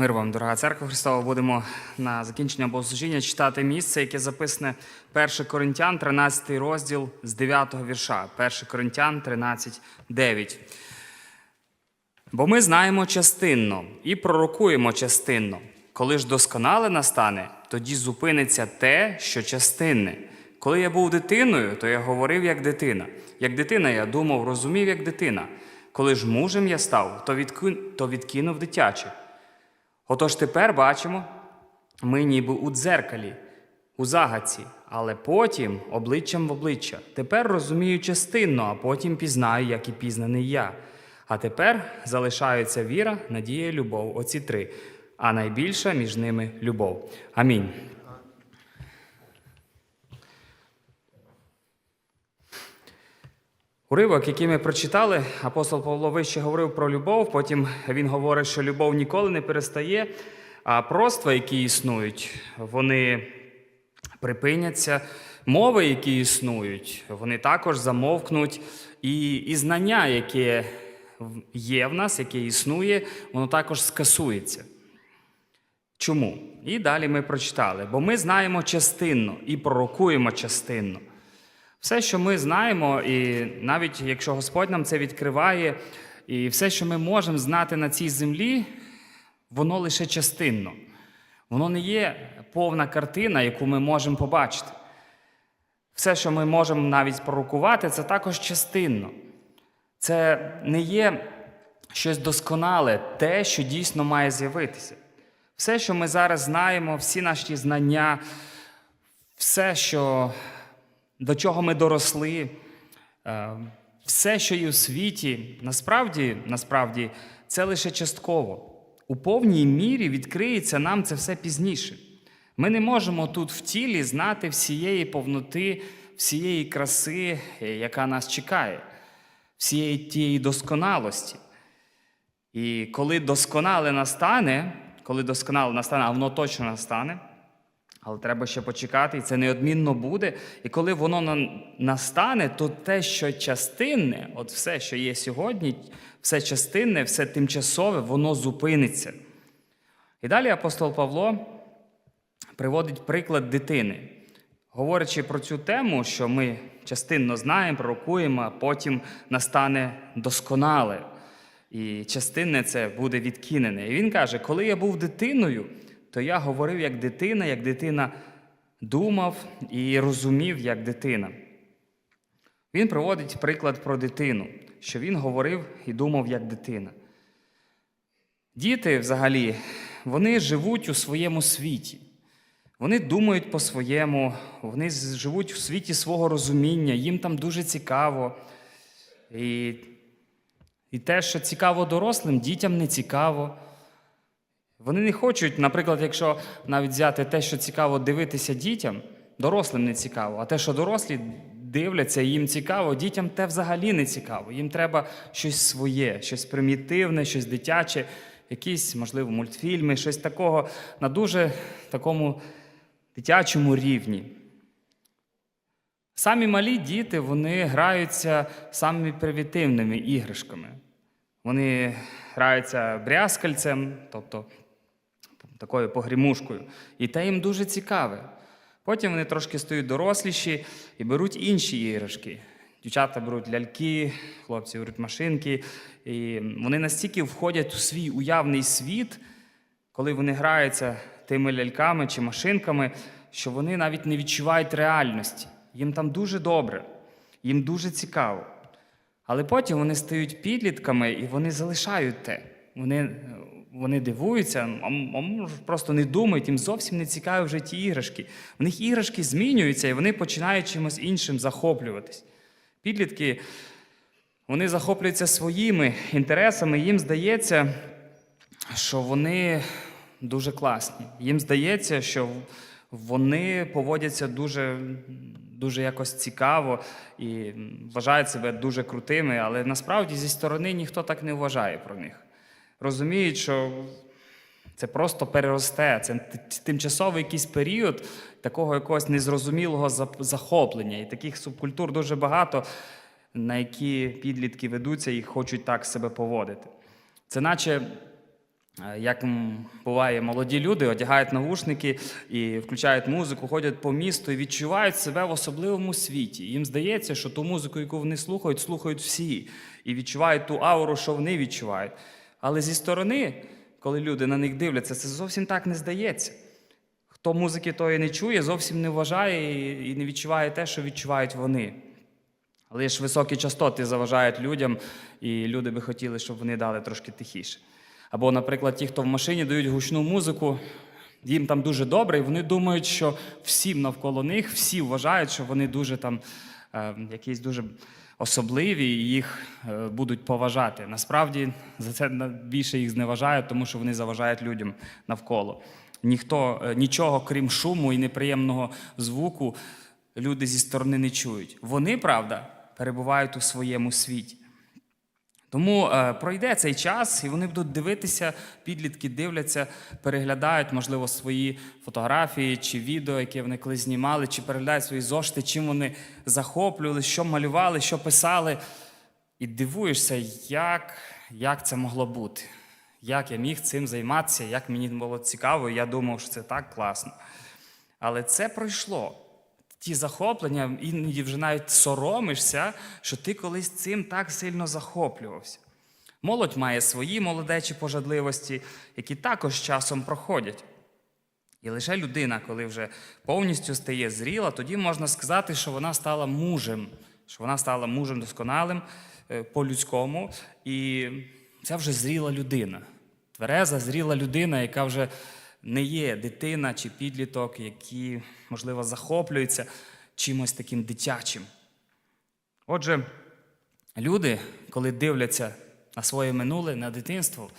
Мир вам, дорога церква Христова. Будемо на закінчення богослужіння читати місце, яке записане 1 Коринтян, 13 розділ з 9 вірша. 1 Коринтян 13, 9. Бо ми знаємо частинно і пророкуємо частинно. Коли ж досконале настане, тоді зупиниться те, що частинне. Коли я був дитиною, то я говорив як дитина. Як дитина я думав, розумів як дитина. Коли ж мужем я став, то, то відкинув дитяче. Отож тепер бачимо, ми ніби у дзеркалі, у загадці, але потім обличчям в обличчя. Тепер розумію частинно, а потім пізнаю, як і пізнаний я. А тепер залишаються віра, надія, любов. Оці три. А найбільша між ними любов. Амінь. Уривок, який ми прочитали, апостол Павло вище говорив про любов, потім він говорить, що любов ніколи не перестає, а просто, які існують, вони припиняться. Мови, які існують, вони також замовкнуть. І, і знання, яке є в нас, яке існує, воно також скасується. Чому? І далі ми прочитали, бо ми знаємо частинно і пророкуємо частинно. Все, що ми знаємо, і навіть якщо Господь нам це відкриває, і все, що ми можемо знати на цій землі, воно лише частинно. Воно не є повна картина, яку ми можемо побачити. Все, що ми можемо навіть пророкувати, це також частинно. Це не є щось досконале, те, що дійсно має з'явитися. Все, що ми зараз знаємо, всі наші знання, все, що, до чого ми доросли, е, все, що є у світі, насправді, насправді, це лише частково. У повній мірі відкриється нам це все пізніше. Ми не можемо тут в тілі знати всієї повноти, всієї краси, е, яка нас чекає, всієї тієї досконалості. І коли досконале настане, коли досконале настане, а воно точно настане, але треба ще почекати, і це неодмінно буде. І коли воно настане, то те, що частинне, от все, що є сьогодні, все частинне, все тимчасове, воно зупиниться. І далі апостол Павло приводить приклад дитини, говорячи про цю тему, що ми частинно знаємо, пророкуємо, а потім настане досконале. І частинне це буде відкинене. І він каже: коли я був дитиною, то я говорив як дитина, як дитина думав і розумів як дитина. Він приводить приклад про дитину, що він говорив і думав як дитина. Діти, взагалі, вони живуть у своєму світі. Вони думають по-своєму, вони живуть у світі свого розуміння, їм там дуже цікаво. І, і те, що цікаво дорослим, дітям не цікаво. Вони не хочуть, наприклад, якщо навіть взяти те, що цікаво дивитися дітям, дорослим не цікаво, а те, що дорослі дивляться, їм цікаво, дітям те взагалі не цікаво. Їм треба щось своє, щось примітивне, щось дитяче, якісь, можливо, мультфільми, щось такого на дуже такому дитячому рівні. Самі малі діти вони граються самими примітивними іграшками. Вони граються брязкальцем, тобто такою погрімушкою, і те їм дуже цікаве. Потім вони трошки стають доросліші і беруть інші іграшки. Дівчата беруть ляльки, хлопці беруть машинки. І вони настільки входять у свій уявний світ, коли вони граються тими ляльками чи машинками, що вони навіть не відчувають реальності. Їм там дуже добре, їм дуже цікаво. Але потім вони стають підлітками і вони залишають те. Вони, вони дивуються, а може просто не думають, їм зовсім не цікаві вже ті іграшки. У них іграшки змінюються, і вони починають чимось іншим захоплюватись. Підлітки вони захоплюються своїми інтересами, їм здається, що вони дуже класні. Їм здається, що вони поводяться дуже, дуже якось цікаво і вважають себе дуже крутими, але насправді зі сторони ніхто так не вважає про них. Розуміють, що це просто переросте, це тимчасовий якийсь період такого якогось незрозумілого захоплення. І таких субкультур дуже багато, на які підлітки ведуться і хочуть так себе поводити. Це наче Е, Як буває, молоді люди одягають навушники і включають музику, ходять по місту і відчувають себе в особливому світі. Їм здається, що ту музику, яку вони слухають, слухають всі, і відчувають ту ауру, що вони відчувають. Але зі сторони, коли люди на них дивляться, це зовсім так не здається. Хто музики тої не чує, зовсім не вважає і- не відчуває те, що відчувають вони. Лише високі частоти заважають людям, і люди би хотіли, щоб вони дали трошки тихіше. Або, наприклад, ті, хто в машині дають гучну музику, їм там дуже добре, і вони думають, що всім навколо них, всі вважають, що вони дуже там е, якісь дуже особливі, і їх е, будуть поважати. Насправді за це більше їх зневажають, тому що вони заважають людям навколо. Ніхто е, нічого, крім шуму і неприємного звуку, люди зі сторони не чують. Вони, правда, перебувають у своєму світі. Тому е, пройде цей час, і вони будуть дивитися, підлітки дивляться, переглядають, можливо, свої фотографії чи відео, які вони колись знімали, чи переглядають свої зошити, чим вони захоплювали, що малювали, що писали. І дивуєшся, як, як це могло бути, як я міг цим займатися, як мені було цікаво, і я думав, що це так класно. Але це пройшло. Ті захоплення, іноді вже навіть соромишся, що ти колись цим так сильно захоплювався. Молодь має свої молодечі пожадливості, які також часом проходять. І лише людина, коли вже повністю стає зріла, тоді можна сказати, що вона стала мужем, що вона стала мужем досконалим е, по-людському, і це вже зріла людина. Твереза, зріла людина, яка вже не є дитина чи підліток, які, можливо, захоплюються чимось таким дитячим. Отже, люди, коли дивляться на своє минуле, на дитинство,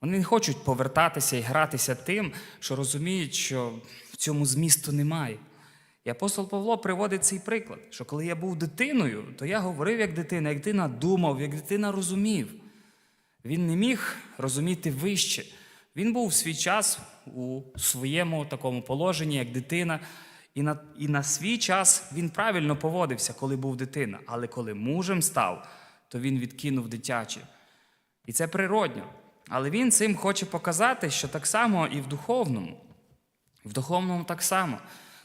вони не хочуть повертатися і гратися тим, що розуміють, що в цьому змісту немає. І апостол Павло приводить цей приклад, що коли я був дитиною, то я говорив як дитина, як дитина думав, як дитина розумів. Він не міг розуміти вище. Він був в свій час у своєму такому положенні, як дитина, і на, і на свій час він правильно поводився, коли був дитина. Але коли мужем став, то він відкинув дитяче. І це природньо. Але він цим хоче показати, що так само і в духовному. В духовному так само.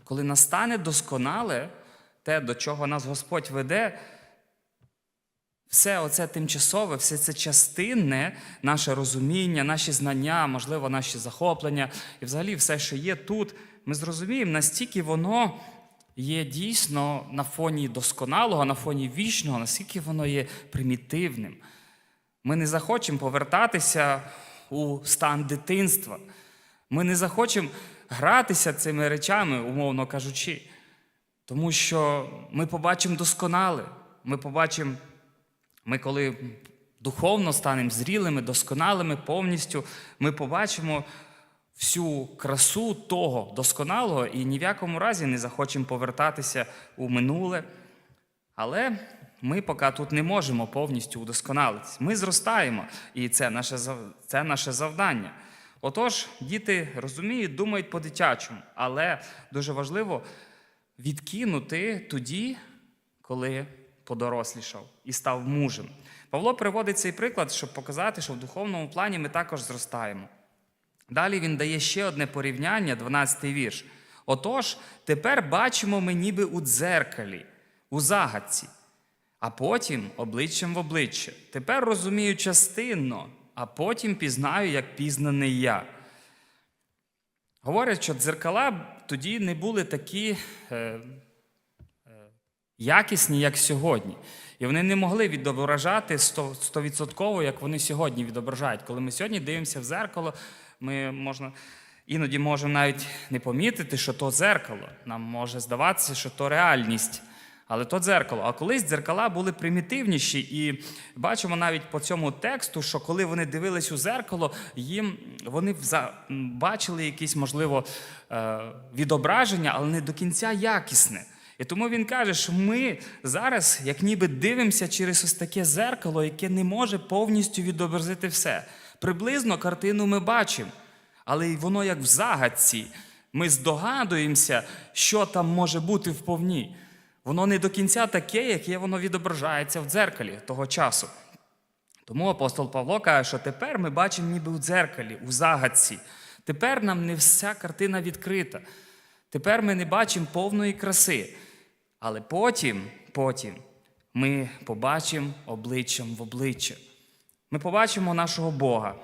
Коли настане досконале те, до чого нас Господь веде, все оце тимчасове, все це частинне, наше розуміння, наші знання, можливо, наші захоплення, і взагалі все, що є тут, ми зрозуміємо, настільки воно є дійсно на фоні досконалого, на фоні вічного, наскільки воно є примітивним. Ми не захочемо повертатися у стан дитинства. Ми не захочемо гратися цими речами, умовно кажучи, тому що ми побачимо досконале. Ми побачимо, ми коли духовно станемо зрілими, досконалими повністю, ми побачимо всю красу того досконалого і ні в якому разі не захочемо повертатися у минуле. Але ми поки тут не можемо повністю удосконалитись. Ми зростаємо, і це наше, це наше завдання. Отож, діти розуміють, думають по-дитячому, але дуже важливо відкинути тоді, коли подорослішав і став мужем. Павло приводить цей приклад, щоб показати, що в духовному плані ми також зростаємо. Далі він дає ще одне порівняння, 12-й вірш. Отож, тепер бачимо ми ніби у дзеркалі, у загадці, а потім обличчям в обличчя. Тепер розумію частинно, а потім пізнаю, як пізнаний я. Говорять, що дзеркала тоді не були такі е, якісні, як сьогодні. І вони не могли відображати 100 стовідсотково, як вони сьогодні відображають. Коли ми сьогодні дивимося в зеркало, ми можна, іноді можемо навіть не помітити, що то зеркало. Нам може здаватися, що то реальність. Але то дзеркало. А колись дзеркала були примітивніші, і бачимо навіть по цьому тексту, що коли вони дивились у зеркало, їм вони бачили якісь, можливо, е, відображення, але не до кінця якісне. І тому він каже, що ми зараз, як ніби дивимося через ось таке зеркало, яке не може повністю відобразити все. Приблизно картину ми бачимо, але воно як в загадці. Ми здогадуємося, що там може бути вповні. Воно не до кінця таке, яке воно відображається в дзеркалі того часу. Тому апостол Павло каже, що тепер ми бачимо ніби у дзеркалі, у загадці. Тепер нам не вся картина відкрита. Тепер ми не бачимо повної краси. Але потім, потім ми побачимо обличчям в обличчя. Ми побачимо нашого Бога.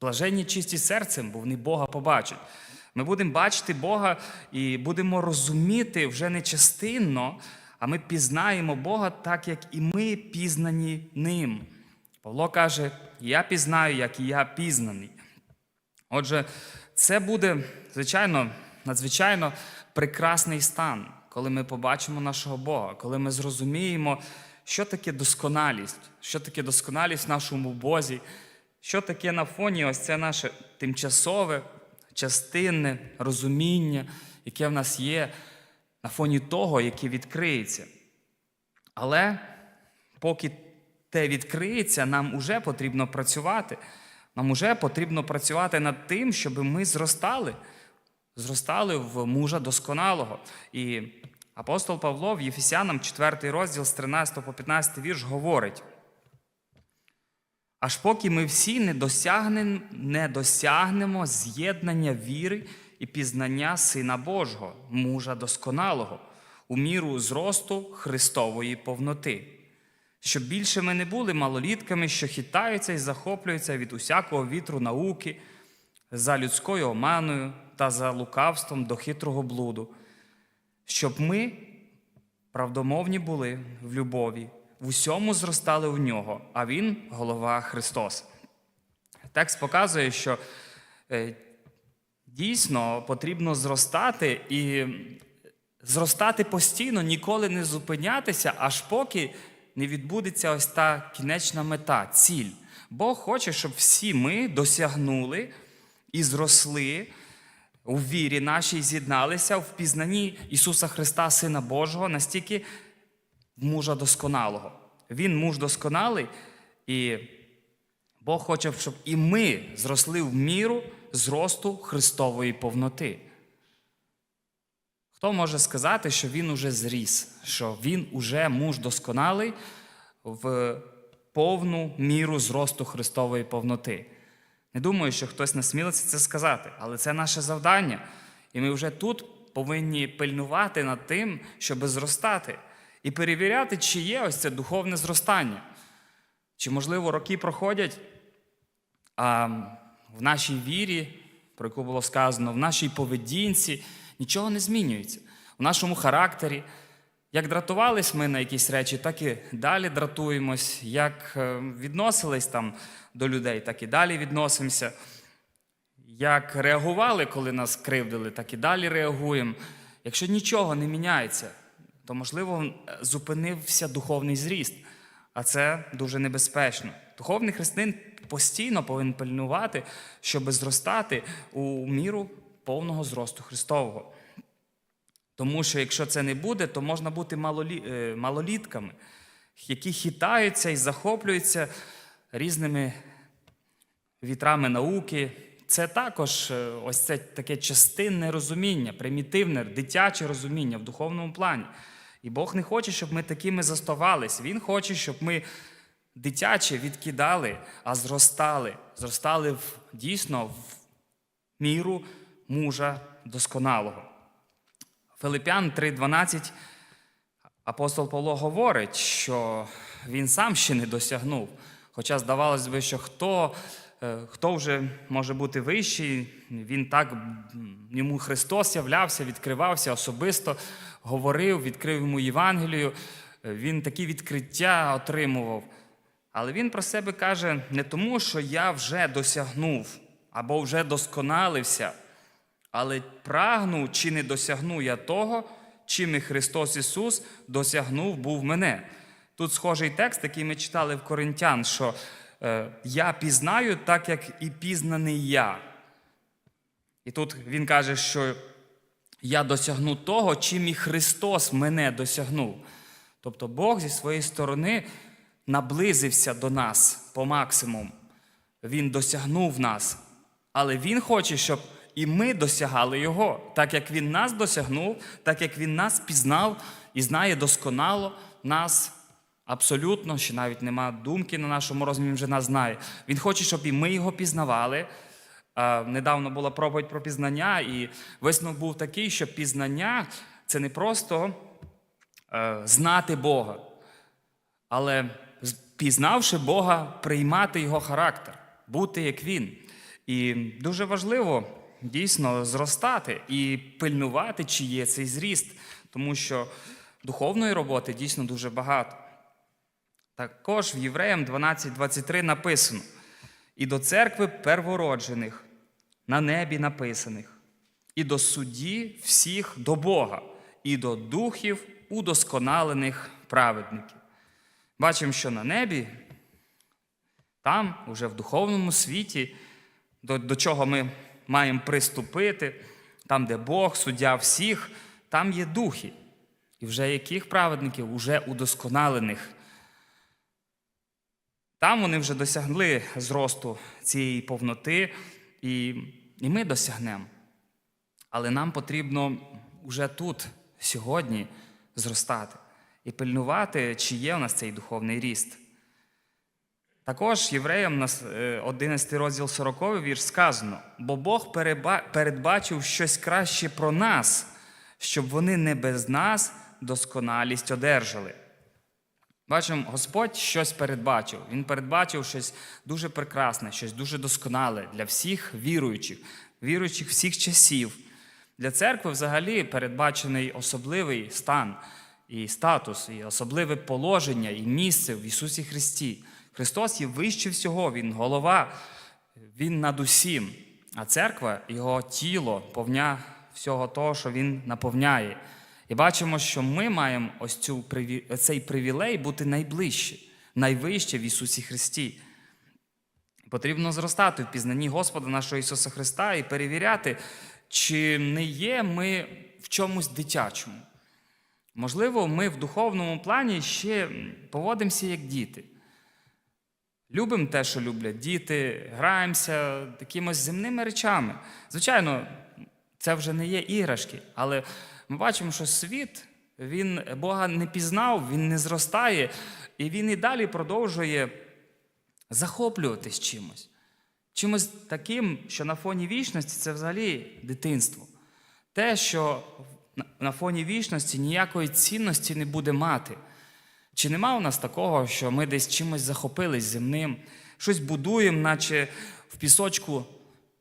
Блаженні чисті серцем, бо вони Бога побачать. Ми будемо бачити Бога і будемо розуміти вже не частинно, а ми пізнаємо Бога так, як і ми пізнані ним. Павло каже: Я пізнаю, як і я пізнаний. Отже, це буде, звичайно, надзвичайно прекрасний стан, коли ми побачимо нашого Бога, коли ми зрозуміємо, що таке досконалість, що таке досконалість в нашому Бозі, що таке на фоні ось це наше тимчасове, частинне розуміння, яке в нас є на фоні того, яке відкриється. Але поки те відкриється, нам уже потрібно працювати. Нам уже потрібно працювати над тим, щоб ми зростали, зростали в мужа досконалого. І апостол Павло в Єфесянам, 4 розділ з 13 по 15 вірш, говорить: аж поки ми всі не досягнемо, не досягнемо з'єднання віри і пізнання Сина Божого, мужа досконалого, у міру зросту Христової повноти. Щоб більше ми не були малолітками, що хитаються і захоплюються від усякого вітру науки, за людською оманою та за лукавством до хитрого блуду, щоб ми правдомовні були в любові, в усьому зростали в нього, а Він голова Христос. Текст показує, що е, дійсно потрібно зростати і зростати постійно, ніколи не зупинятися, аж поки не відбудеться ось та кінечна мета, ціль. Бог хоче, щоб всі ми досягнули і зросли у вірі нашій, з'єдналися в пізнанні Ісуса Христа, Сина Божого, настільки мужа досконалого. Він муж досконалий, і Бог хоче, щоб і ми зросли в міру зросту Христової повноти. Хто може сказати, що він уже зріс, що він уже муж досконалий в повну міру зросту Христової повноти? Не думаю, що хтось насмілиться це сказати, але це наше завдання. І ми вже тут повинні пильнувати над тим, щоб зростати, і перевіряти, чи є ось це духовне зростання. Чи, можливо, роки проходять, а в нашій вірі, про яку було сказано, в нашій поведінці нічого не змінюється. В нашому характері. Як дратувались ми на якісь речі, так і далі дратуємось. Як е, відносились там до людей, так і далі відносимося. Як реагували, коли нас кривдили, так і далі реагуємо. Якщо нічого не міняється, то, можливо, зупинився духовний зріст. А це дуже небезпечно. Духовний християнин постійно повинен пильнувати, щоб зростати у міру повного зросту Христового. Тому що якщо це не буде, то можна бути е, малолітками, які хитаються і захоплюються різними вітрами науки. Це також е, ось це таке частинне розуміння, примітивне, дитяче розуміння в духовному плані. І Бог не хоче, щоб ми такими заставались. Він хоче, щоб ми дитяче відкидали, а зростали. Зростали в, дійсно в міру мужа досконалого. Филипян 3:12 апостол Павло говорить, що він сам ще не досягнув. Хоча здавалось би, що хто, е, хто вже може бути вищий, він так йому Христос являвся, відкривався особисто, говорив, відкрив йому Євангелію, е, він такі відкриття отримував. Але він про себе каже не тому, що я вже досягнув або вже досконалився. Але прагну чи не досягну я того, чим і Христос Ісус досягнув був мене. Тут схожий текст, який ми читали в Коринтян, що е, я пізнаю так, як і пізнаний я. І тут він каже, що я досягну того, чим і Христос мене досягнув. Тобто Бог зі своєї сторони наблизився до нас по максимуму. Він досягнув нас. Але Він хоче, щоб і ми досягали Його, так як Він нас досягнув, так як Він нас пізнав і знає досконало нас, абсолютно, що навіть нема думки на нашому розумі, він вже нас знає. Він хоче, щоб і ми його пізнавали. Недавно була проповідь про пізнання, і висновок був такий, що пізнання це не просто е, знати Бога, але пізнавши Бога, приймати його характер, бути як він. І дуже важливо дійсно зростати і пильнувати, чи є цей зріст, тому що духовної роботи дійсно дуже багато. Також в Євреям 12.23 написано: і до церкви первороджених, на небі написаних, і до судді всіх до Бога, і до духів удосконалених праведників. Бачимо, що на небі, там, уже в духовному світі, до, до чого ми маємо приступити, там, де Бог, суддя всіх, там є духи. І вже яких праведників? Уже удосконалених. Там вони вже досягли зросту цієї повноти, і, і ми досягнемо. Але нам потрібно вже тут, сьогодні, зростати і пильнувати, чи є у нас цей духовний ріст. Також євреям на с- е, 11 розділ 40 вірш сказано: бо Бог передбачив щось краще про нас, щоб вони не без нас досконалість одержали. Бачимо, Господь щось передбачив. Він передбачив щось дуже прекрасне, щось дуже досконале для всіх віруючих, віруючих всіх часів. Для церкви взагалі передбачений особливий стан і статус, і особливе положення, і місце в Ісусі Христі. Христос є вище всього, Він голова, Він над усім. А церква його тіло, повня всього того, що Він наповняє. І бачимо, що ми маємо ось цю, цей привілей бути найближче, найвище в Ісусі Христі. Потрібно зростати в пізнанні Господа нашого Ісуса Христа і перевіряти, чи не є ми в чомусь дитячому. Можливо, ми в духовному плані ще поводимося як діти. Любимо те, що люблять діти, граємося такимось земними речами. Звичайно, це вже не є іграшки, але ми бачимо, що світ він Бога не пізнав, він не зростає, і він і далі продовжує захоплюватись чимось. Чимось таким, що на фоні вічності це взагалі дитинство. Те, що на- фоні вічності ніякої цінності не буде мати. Чи нема у нас такого, що ми десь чимось захопились земним, щось будуємо, наче в пісочку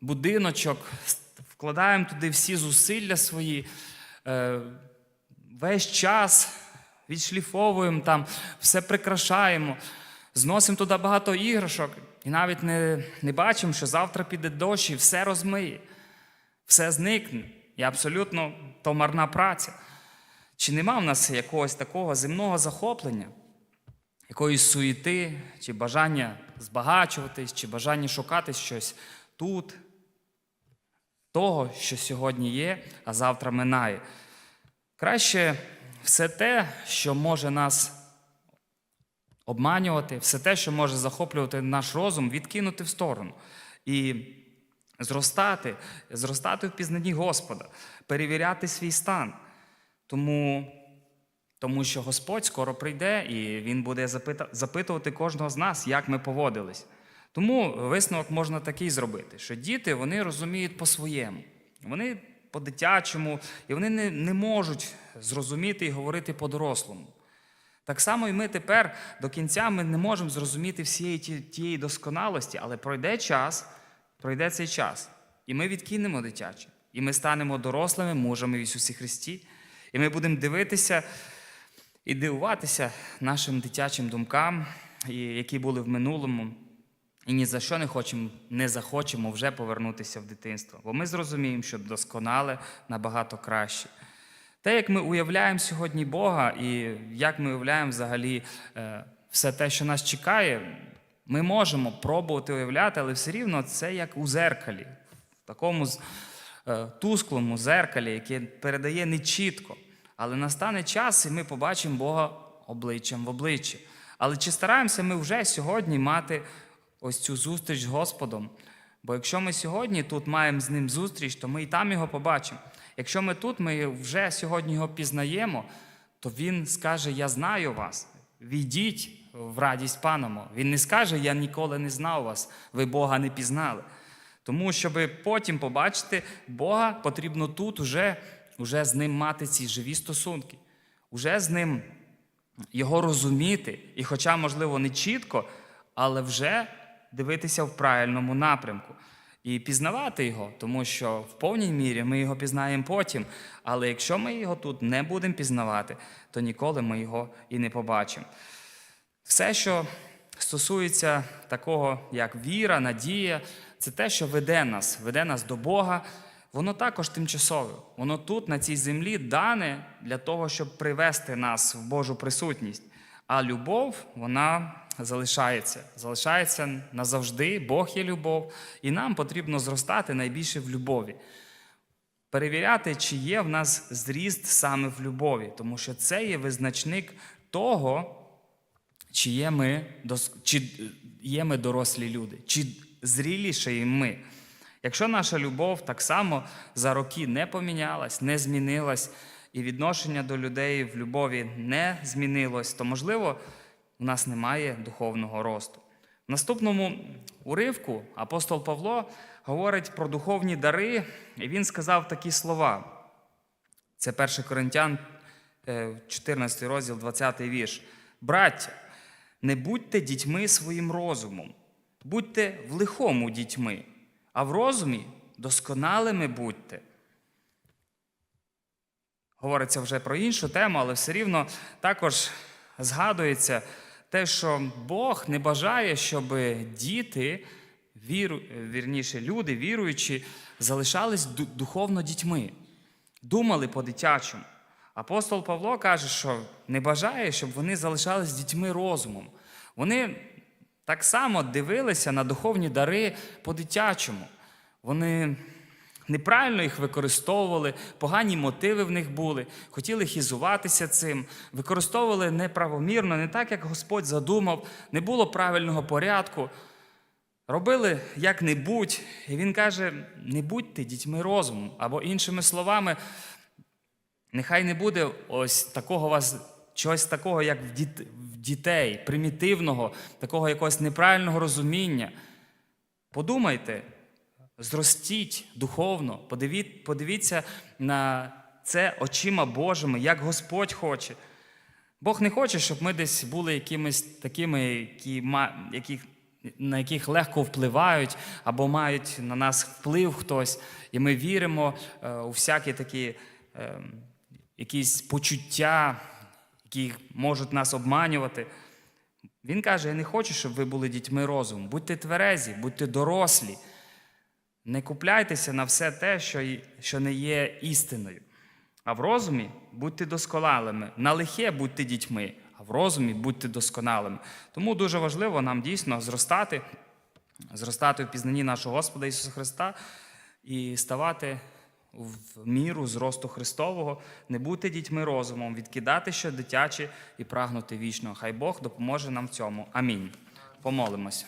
будиночок, вкладаємо туди всі зусилля свої, е, весь час відшліфовуємо там, все прикрашаємо, зносимо туди багато іграшок і навіть не, не бачимо, що завтра піде дощ і все розмиє, все зникне. І абсолютно то марна праця. Чи нема в нас якогось такого земного захоплення, якоїсь суєти, чи бажання збагачуватись, чи бажання шукати щось тут, того, що сьогодні є, а завтра минає? Краще все те, що може нас обманювати, все те, що може захоплювати наш розум, відкинути в сторону. І зростати, зростати в пізнанні Господа, перевіряти свій стан. Тому, тому що Господь скоро прийде і Він буде запитувати кожного з нас, як ми поводились. Тому висновок можна такий зробити, що діти вони розуміють по-своєму, вони по-дитячому, і вони не, не можуть зрозуміти і говорити по-дорослому. Так само і ми тепер до кінця ми не можемо зрозуміти всієї тієї досконалості, але пройде час, пройде цей час, і ми відкинемо дитяче, і ми станемо дорослими мужами в Ісусі Христі, і ми будемо дивитися і дивуватися нашим дитячим думкам, які були в минулому, і ні за що не хочемо, не захочемо вже повернутися в дитинство. Бо ми зрозуміємо, що досконале набагато краще. Те, як ми уявляємо сьогодні Бога, і як ми уявляємо взагалі е, все те, що нас чекає, ми можемо пробувати уявляти, але все рівно це як у зеркалі, в такому тусклому зеркалі, яке передає нечітко. Але настане час, і ми побачимо Бога обличчям в обличчі. Але чи стараємося ми вже сьогодні мати ось цю зустріч з Господом? Бо якщо ми сьогодні тут маємо з ним зустріч, то ми і там його побачимо. Якщо ми тут, ми вже сьогодні його пізнаємо, то він скаже: Я знаю вас, війдіть в радість паному. Він не скаже, я ніколи не знав вас, ви Бога не пізнали. Тому, щоб потім побачити Бога, потрібно тут уже, уже з ним мати ці живі стосунки, уже з ним його розуміти, і, хоча, можливо, не чітко, але вже дивитися в правильному напрямку і пізнавати його, тому що в повній мірі ми його пізнаємо потім. Але якщо ми його тут не будемо пізнавати, то ніколи ми його і не побачимо. Все, що стосується такого, як віра, надія, це те, що веде нас, веде нас до Бога. Воно також тимчасове. Воно тут, на цій землі, дане для того, щоб привести нас в Божу присутність. А любов, вона залишається. Залишається назавжди. Бог є любов, і нам потрібно зростати найбільше в любові. Перевіряти, чи є в нас зріст саме в любові, тому що це є визначник того, чи є ми, чи є ми дорослі люди, чи зріліше ми. Якщо наша любов так само за роки не помінялась, не змінилась, і відношення до людей в любові не змінилось, то, можливо, у нас немає духовного росту. В наступному уривку апостол Павло говорить про духовні дари, і він сказав такі слова. Це 1 Коринтян, е, 14 розділ, 20 вірш. Браття, не будьте дітьми своїм розумом, будьте в лихому дітьми, а в розумі досконалими будьте. Говориться вже про іншу тему, але все рівно також згадується те, що Бог не бажає, щоб діти, віру, вірніше, люди, віруючі, залишались духовно дітьми, думали по-дитячому. Апостол Павло каже, що не бажає, щоб вони залишались дітьми розумом. Вони так само дивилися на духовні дари по-дитячому. Вони неправильно їх використовували, погані мотиви в них були, хотіли хізуватися цим, використовували неправомірно, не так, як Господь задумав, не було правильного порядку. Робили як-небудь, і він каже: не будьте дітьми розуму. Або іншими словами, нехай не буде ось такого вас чогось такого, як в діт- в дітей, примітивного, такого якогось неправильного розуміння. Подумайте, зростіть духовно, подивіть, подивіться на це очима Божими, як Господь хоче. Бог не хоче, щоб ми десь були якимись такими, які, яких, на яких легко впливають або мають на нас вплив хтось, і ми віримо е, у всякі такі е, якісь почуття, які можуть нас обманювати. Він каже: Я не хочу, щоб ви були дітьми розуму. Будьте тверезі, будьте дорослі. Не купляйтеся на все те, що, що не є істиною. А в розумі будьте досконалими. На лихе будьте дітьми, а в розумі будьте досконалими. Тому дуже важливо нам дійсно зростати, зростати в пізнанні нашого Господа Ісуса Христа і ставати в міру зросту Христового, не бути дітьми розумом, відкидати що дитяче і прагнути вічного. Хай Бог допоможе нам в цьому. Амінь. Помолимося.